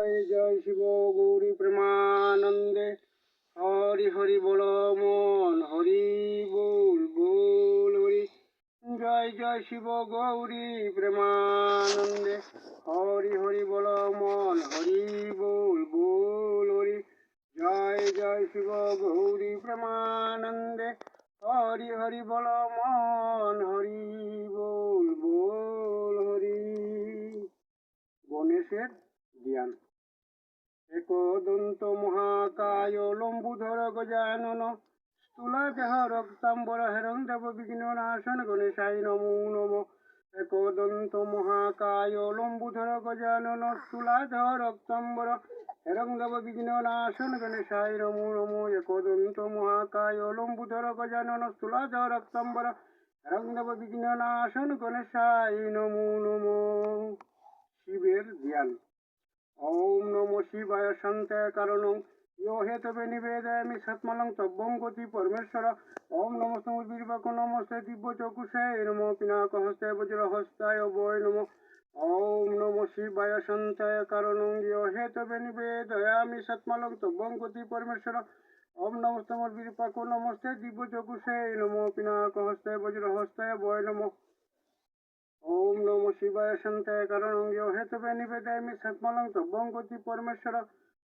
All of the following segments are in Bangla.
জয় জয় শিব গৌরী প্রেমানন্দে। হরি হরি বল মন, হরি বল বল হরি। জয় জয় শিব গৌরী প্রেমানন্দে। হরি হরি বল মন, হরি বল বল হরি। জয় জয় শিব গৌরী প্রেমানন্দে। হরি হরি বল মন, হরি বল বল হরি। গণেশের জ্ঞান একদন্ত মহাকায় লম্বুধর গজানন স্থূলা দেহ রক্তাম্বর হেরং দেব বিঘ্ন নাশন গণেশাই নমো নম একদন্ত মহাকায় লম্বুধর গজানন স্থূলা দেহ রক্তাম্বর হেরং দেব বিঘ্ন নাশন গণেশাই নমো নম একদন্ত মহাকায় লম্বুধর গজানন স্থূলা দেহ রক্তাম্বর হেরং দেব বিঘ্ন নাশন গণেশাই নমো নম ওম নমো শিবায় শান্তায় কারণং। ইয় হেতবে নিবেদয়ামি সৎমলং তব্বং গতি পরমেশ্বর। ওম নমস্তে বীরবাক নমস্তে দিব্য চকুষে নমো পিনাক হস্তে বজ্র হস্তায় বয় নমো। ওম নমো শিবায় শান্তায় কারণং। ইয় হেতবে নিবেদয়ামি সৎমলং তব্বং গতি পরমেশ্বর। ওম নমস্তে বীরপাক নমস্তে দিব্য চকুষে নমো। পিনাক হস্তে বজ্র হস্তায় বয় নমো। ওম নম শিবায় শান্তায় কারণ ইয় হেতবে নিবেদয়ামি সৎমলং তব্বং গতি পরমেশ্বর।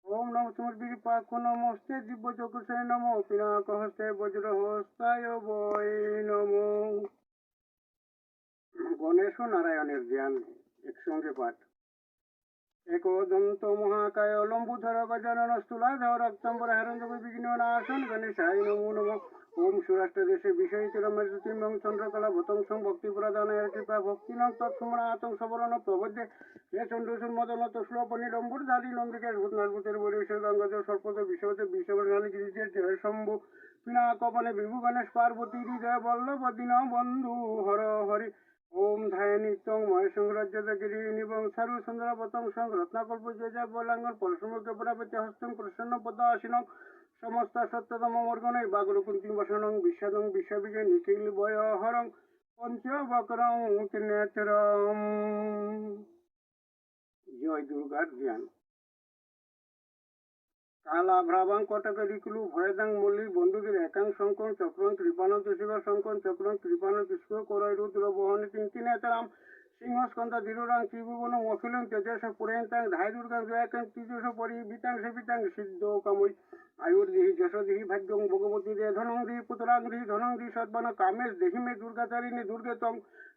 ওম নম সমর্পিত নম নমস্তে দিব্য চকুষে নম পিনাক হস্তে বজ্র হস্তায় বয় নম। গণেশ নারায়ণের জ্ঞান একসঙ্গে পাঠ। একদন্ত মহাকায় লম্বুধর গজানন স্থূলাধর রক্তম্বর হেরঞ্জব বিঘ্ন নাশন গণেশায় নমো নমঃ। ওম সুরাষ্ট্র দেশে বিষয় চিরমের জ্যোতির্মং চন্দ্রকলা ভতংসং ভক্তি প্রদানের কৃপা ভক্তি নং তৎসুমনাথং সবরণ প্রবদ্ধে হে চন্দ্রসুর মদন তসলপ নিরম্বর দাদি নন্দিকের ভূতনাথভূতের বরিশের গঙ্গাজল সর্পদ বিশ্বতে বিশ্ববর্ণালী গিরিজের জয় শম্ভু। পিনাকপনে বিভু গণেশ পার্বতী হৃদয় বল্লভ দীন বন্ধু হর হরি। ওম ধায় চং মহেশঙ্করাজ্যত গিরি নিবং সারু সুন্দরবতং সং রত্নাকল্প জয় বলাঙ্গন পরশুমকে পরাপতি হস্তং প্রসন্ন পদাসীনং সমস্ত সত্যতম মর্গণৈ বাগরকুন্তি বসনং বিশ্বদং বিশ্ববিজয় নিখিল বয় হরং পঞ্চবক্রং নেত্রম জয় দুর্গার জ্ঞান। কালাভ্রাবাং কটকরিকুলু ভয়দাং মল্লি বন্দুকের একাং শঙ্কং চক্রং কৃপাণ তুষিব শঙ্কং চক্রং কৃপাণ তুষ্ক করয় রুদ্র বহনি তিনটি নেতরাম সিংহস্কন্ধ দৃঢ়রাং ত্রিভুবন অখিলং তেজস পুরেন্তাং ধায় দুর্গাং জয়াকাং তিজস পরিবিতাং সেবিতাং সিদ্ধ কামৈ। আয়ুর্দেহি যশোদেহি ভাগ্যং ভগবতী দে ধনং দেহি পুত্রাং দেহি ধনং দেহি সদ্বন কামেশ দেহি মে দুর্গাচারিণী দুর্গেতং।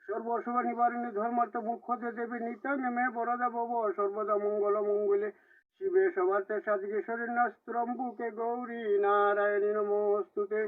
সর্বশুভ নিবারিণী ধর্মার্থ মুখ্য দেবী নিত্যং মে বরদা ভব সর্বদা মঙ্গল মঙ্গলে। শিবে সমর্থ সাধিকেশ্বরী নস্ত্রম্বুকে গৌরী নারায়ণী নমস্তুতে